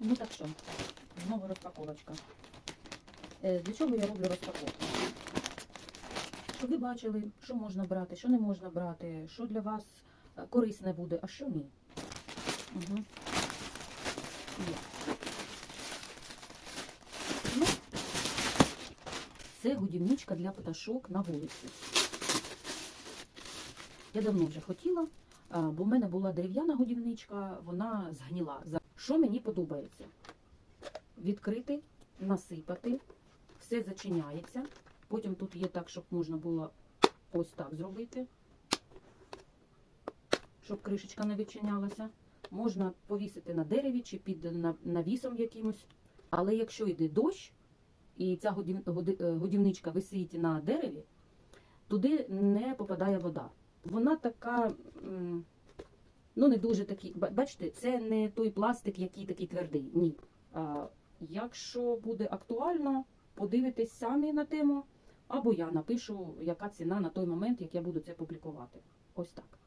Ну так що, знову розпаковочка. Е, Для чого я роблю розпаковку? Щоб ви бачили, що можна брати, що не можна брати, що для вас е, корисне буде, а що ні. Угу. Є. Ну, це годівничка для пташок на вулиці. Я давно вже хотіла, бо в мене була дерев'яна годівничка, вона згніла. Що мені подобається? Відкрити, насипати, все зачиняється. Потім тут є так, щоб можна було ось так зробити, щоб кришечка не відчинялася. Можна повісити на дереві чи під навісом якимось. Але якщо йде дощ, і ця е, годівничка висить на дереві, туди не попадає вода. Вона така, ну не дуже такий. Бачите, це не той пластик, який такий твердий. Ні. А, якщо буде актуально, подивитесь самі на тему, або я напишу, яка ціна на той момент, як я буду це публікувати. Ось так.